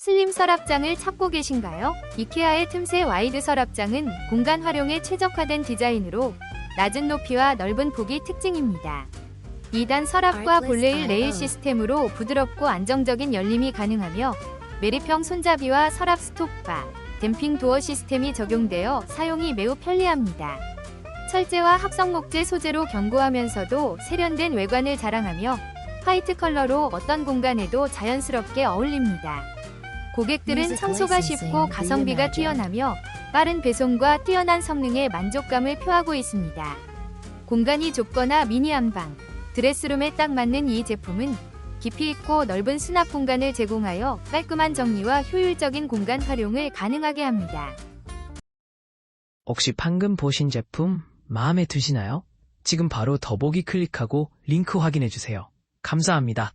슬림 서랍장을 찾고 계신가요? 이케아의 틈새 와이드 서랍장은 공간 활용에 최적화된 디자인으로 낮은 높이와 넓은 폭이 특징입니다. 2단 서랍과 본레일 레일 시스템으로 부드럽고 안정적인 열림이 가능하며 메리평 손잡이와 서랍 스톱바, 댐핑 도어 시스템이 적용되어 사용이 매우 편리합니다. 철제와 합성 목재 소재로 견고하면서도 세련된 외관을 자랑하며 화이트 컬러로 어떤 공간에도 자연스럽게 어울립니다. 고객들은 청소가 쉽고 가성비가. 뛰어나며 빠른 배송과 뛰어난 성능에 만족감을 표하고 있습니다. 공간이 좁거나 미니한 방, 드레스룸에 딱 맞는 이 제품은 깊이 있고 넓은 수납 공간을 제공하여 깔끔한 정리와 효율적인 공간 활용을 가능하게 합니다. 혹시 방금 보신 제품 마음에 드시나요? 지금 바로 더보기 클릭하고 링크 확인해 주세요. 감사합니다.